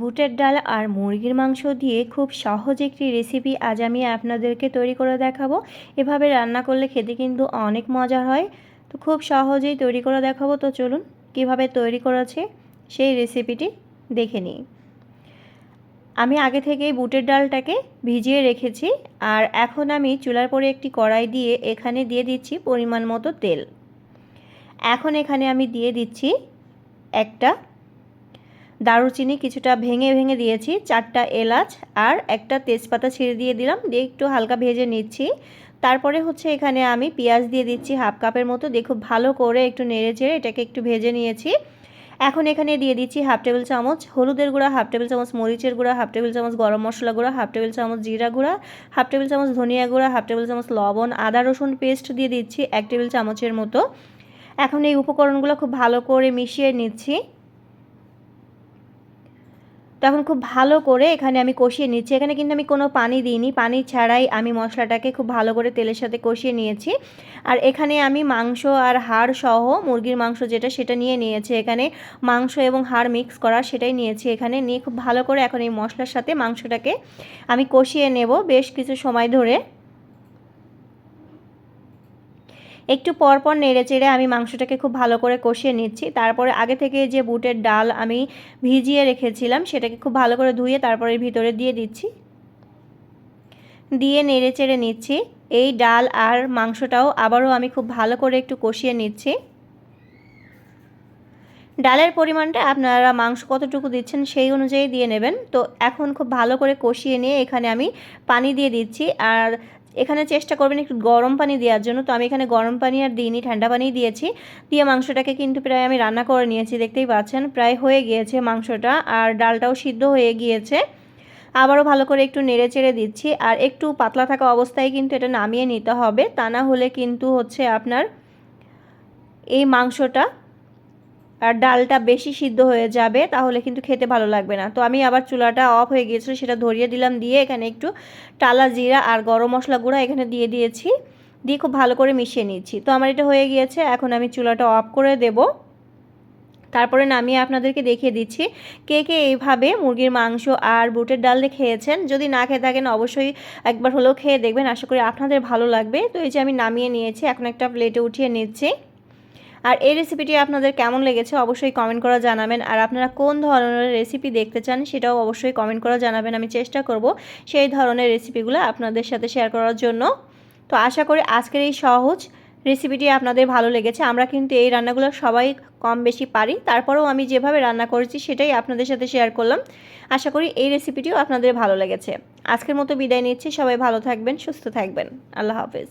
বুটের ডাল আর মুরগির মাংস দিয়ে খুব সহজ একটি রেসিপি আজ আমি আপনাদেরকে তৈরি করে দেখাবো। এভাবে রান্না করলে খেতে কিন্তু অনেক মজা হয়। তো খুব সহজেই তৈরি করে দেখাবো। তো চলুন, কীভাবে তৈরি করেছে সেই রেসিপিটি দেখে নিই। আমি আগে থেকেই বুটের ডালটাকে ভিজিয়ে রেখেছি আর এখন আমি চুলার পরে একটি কড়াই দিয়ে এখানে দিয়ে দিচ্ছি পরিমাণ মতো তেল। এখন এখানে আমি দিয়ে দিচ্ছি একটা দারুচিনি কিছুটা ভেঙে ভেঙে দিয়েছি, চারটা এলাচ আর একটা তেজপাতা ছিঁড়ে দিয়ে দিলাম, দিয়ে একটু হালকা ভেজে নিচ্ছি। তারপরে হচ্ছে এখানে আমি পেঁয়াজ দিয়ে দিচ্ছি হাফ কাপের মতো, দিয়ে খুব ভালো করে একটু নেড়ে চেড়ে এটাকে একটু ভেজে নিয়েছি। এখন এখানে দিয়ে দিচ্ছি হাফ টেবিল চামচ হলুদের গুঁড়া, হাফ টেবিল চামচ মরিচের গুঁড়া, হাফ টেবিল চামচ গরম মশলা গুঁড়া, হাফ টেবিল চামচ জিরা গুঁড়া, হাফ টেবিল চামচ ধনিয়া গুঁড়া, হাফ টেবিল চামচ লবণ, আদা, রসুন পেস্ট দিয়ে দিচ্ছি এক টেবিল চামচের মতো। এখন এই উপকরণগুলো খুব ভালো করে মিশিয়ে নিচ্ছি। তখন খুব ভালো করে এখানে আমি কষিয়ে নিচ্ছি। এখানে কিন্তু আমি কোনো পানি দিইনি। পানি ছাড়াই আমি মশলাটাকে খুব ভালো করে তেলের সাথে কষিয়ে নিয়েছি। আর এখানে আমি মাংস আর হাড় সহ মুরগির মাংস যেটা, সেটা নিয়ে নিয়েছি। এখানে মাংস এবং হাড় মিক্স করা সেটাই নিয়েছি এখানে। নিয়ে খুব ভালো করে এখন এই মশলার সাথে মাংসটাকে আমি কষিয়ে নেব বেশ কিছু সময় ধরে। একটু পর পর নেড়ে চেড়ে আমি মাংসটাকে খুব ভালো করে কষিয়ে নিচ্ছি। তারপরে আগে থেকে যে বুটের ডাল আমি ভিজিয়ে রেখেছিলাম, সেটাকে খুব ভালো করে ধুয়ে তারপরে ভিতরে দিয়ে দিচ্ছি। দিয়ে নেড়ে চেড়ে নিচ্ছি। এই ডাল আর মাংসটাও আবারও আমি খুব ভালো করে একটু কষিয়ে নিচ্ছি। ডালের পরিমাণটা আপনারা মাংস কতটুকু দিচ্ছেন সেই অনুযায়ী দিয়ে নেবেন। তো এখন খুব ভালো করে কষিয়ে নিয়ে এখানে আমি পানি দিয়ে দিচ্ছি। আর এখানে চেষ্টা করবেন একটু গরম পানি দেওয়ার জন্য। তো আমি এখানে গরম পানি আর দিইনি, ঠান্ডা পানি দিয়েছি। দিয়ে মাংসটাকে কিন্তু প্রায় আমি রান্না করে নিয়েছি, দেখতেই পাচ্ছেন। প্রায় হয়ে গিয়েছে মাংসটা আর ডালটাও সিদ্ধ হয়ে গিয়েছে। আবারও ভালো করে একটু নেড়ে চেড়ে দিচ্ছি। আর একটু পাতলা থাকা অবস্থায় কিন্তু এটা নামিয়ে নিতে হবে। তা না হলে কিন্তু হচ্ছে আপনার এই মাংসটা আর ডালটা বেশি সিদ্ধ হয়ে যাবে, তাহলে কিন্তু খেতে ভালো লাগবে না। তো আমি আবার চুলাটা অফ হয়ে গিয়েছিল, সেটা ধরিয়ে দিলাম, দিয়ে এখানে একটু টালা জিরা আর গরম মশলা গুঁড়া এখানে দিয়ে দিয়েছি। দিয়ে খুব ভালো করে মিশিয়ে নিচ্ছি। তো আমার এটা হয়ে গিয়েছে, এখন আমি চুলাটা অফ করে দেব। তারপরে নামিয়ে আপনাদেরকে দেখিয়ে দিচ্ছি, কে কে এইভাবে মুরগির মাংস আর বুটের ডাল দিয়ে খেয়েছেন। যদি না খেয়ে থাকেন, অবশ্যই একবার হলেও খেয়ে দেখবেন। আশা করি আপনাদের ভালো লাগবে। তো এই যে আমি নামিয়ে নিয়েছি, এখন একটা প্লেটে উঠিয়ে নিচ্ছি। আর এই রেসিপিটি আপনাদের কেমন লেগেছে অবশ্যই কমেন্ট করা জানাবেন। আর আপনারা কোন ধরনের রেসিপি দেখতে চান সেটাও অবশ্যই কমেন্ট করা জানাবেন। আমি চেষ্টা করব সেই ধরনের রেসিপিগুলো আপনাদের সাথে শেয়ার করার জন্য। তো আশা করি আজকের এই সহজ রেসিপিটি আপনাদের ভালো লেগেছে। আমরা কিন্তু এই রান্নাগুলো সবাই কম বেশি পারি। তারপরেও আমি যেভাবে রান্না করেছি সেটাই আপনাদের সাথে শেয়ার করলাম। আশা করি এই রেসিপিটিও আপনাদের ভালো লেগেছে। আজকের মতো বিদায় নিচ্ছি। সবাই ভালো থাকবেন, সুস্থ থাকবেন। আল্লাহ হাফেজ।